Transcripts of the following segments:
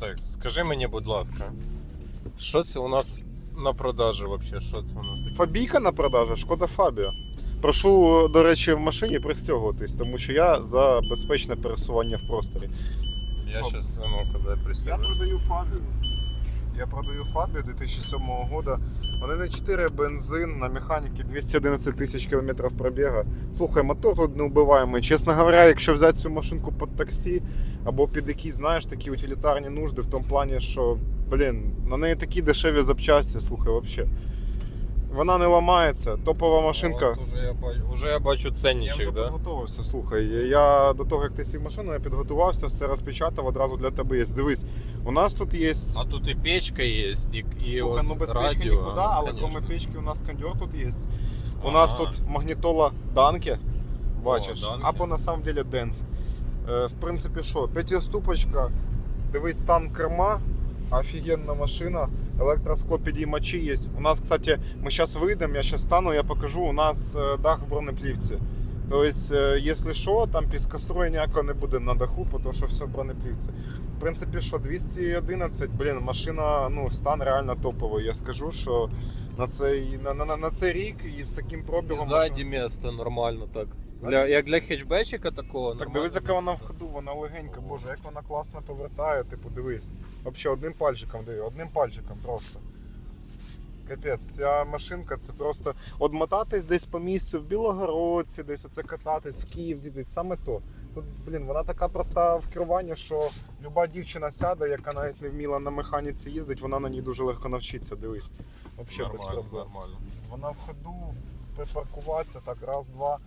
Так, скажи мені, будь ласка, що це у нас на продажі вообще? Що це у нас таке? Фабійка на продажу, шкода Фабія. Прошу, до речі, в машині пристягуватись, тому що я за безпечне пересування в просторі. Я зараз щас, ну, коли Я присяду. продаю Фабію. Я продаю Фабію 2007 года. Вони на 4 бензин на механіки 211 тисяч кілометрів пробіга. Слухай, мотор тут не вбиваємий. Чесно говоря, якщо взяти цю машинку під таксі або під якісь, знаєш, такі утилітарні нужди, в тому плані, що, блін, на неї такі дешеві запчасті, слухай, взагалі. Вона не ламається, топова машинка. От уже, я бачу, уже я бачу Я вже да? підготувався, слухай. Я до того, як ти сів в машину, я підготувався, все розпечатав, одразу для тебе є. Дивись, у нас тут є. А тут і печка є, і, і Слухай, от ну без радіо, печки нікуди, але конечно. кроме печки у нас кондьор тут є. У нас тут магнітола Данке, бачиш, Данке. або на самом деле Денс. Е, В принципі, що, п'ятиступочка, дивись стан керма, офігенна машина, електроскло підіймачі є. У нас, кстати, ми зараз вийдемо, я зараз стану, я покажу, у нас е, дах в бронеплівці. Тобто, е, якщо що, там піскоструя ніякого не буде на даху, тому що все в бронеплівці. В принципі, що 211, блін, машина, ну, стан реально топовий. Я скажу, що на цей, на, на, на цей рік і з таким І пробігом. ззаді місце нормально так. Для, як для хетчбечика такого. Так дивись, яка вона в ходу, вона легенька, боже, як вона класно повертає, типу, дивись. Взагалі одним пальчиком диви, одним пальчиком просто. Капець, ця машинка це просто от мотатись десь по місцю в Білогородці, десь оце кататись в Київ з'їздить, саме то. Тут, блін, вона така проста в керуванні, що люба дівчина сяде, яка навіть не вміла на механіці їздити, вона на ній дуже легко навчиться, дивись. Взагалі без проблем. нормально. Вона в ходу, припаркуватися, так, раз, два.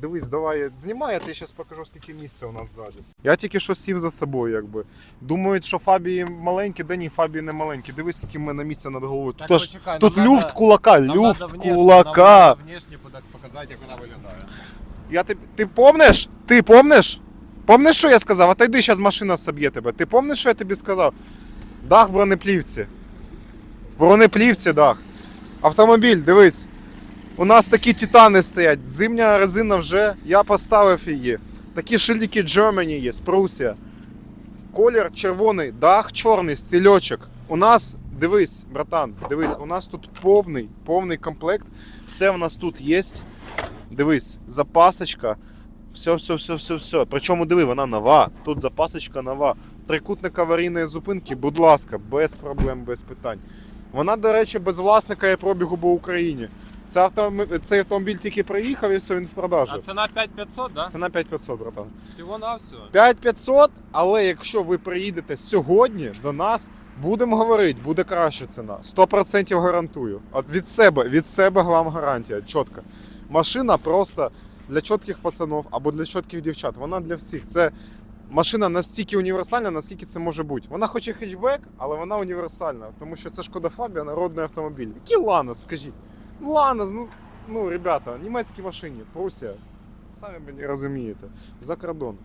Дивись, давай, знімай, я тобі зараз покажу, скільки місця у нас ззаді. Я тільки що сів за собою, якби. Думають, що Фабії маленькі, да ні, Фабії не маленькі. Дивись, скільки в мене місця над головою. Так, Тут, почекай, тут нам люфт надо- кулака, Нам люфт надо внешне- кулака. Нам надо внешне пода- показати, як вона виглядає. Я ти, ти помниш? Ти помниш? Помниш, що я сказав? Отойди, зараз машина соб'є тебе. Ти помниш, що я тобі сказав? Дах в бронеплівці. В бронеплівці дах. Автомобіль, дивись. У нас такі титани стоять. Зимня резина вже, я поставив її. Такі шильдики Germany є, Прусія. Колір червоний, дах чорний, стільочок. У нас, дивись, братан, дивись, у нас тут повний, повний комплект. Все в нас тут є. Дивись, запасочка. Все, все, все, все, все. Причому диви, вона нова. Тут запасочка нова. Трикутник аварійної зупинки, будь ласка, без проблем, без питань. Вона, до речі, без власника і пробігу по Україні. Це автомобіль, цей автомобіль тільки приїхав і все, він в продажі. А ціна 5500, да? Це на 5500, братан. Всього на все. 5500, але якщо ви приїдете сьогодні до нас, будемо говорити, буде краща ціна. 100% гарантую. От від себе, від себе вам гарантія, чітко. Машина просто для чітких пацанів або для чітких дівчат. Вона для всіх. Це машина настільки універсальна, наскільки це може бути. Вона хоч і хетчбек, але вона універсальна, тому що це Шкода Фабія, народний автомобіль. Який Ланос, скажіть? Ланос, ну, ну, ребята, німецькі машині, Прусія. Самі мені розумієте. За кордон.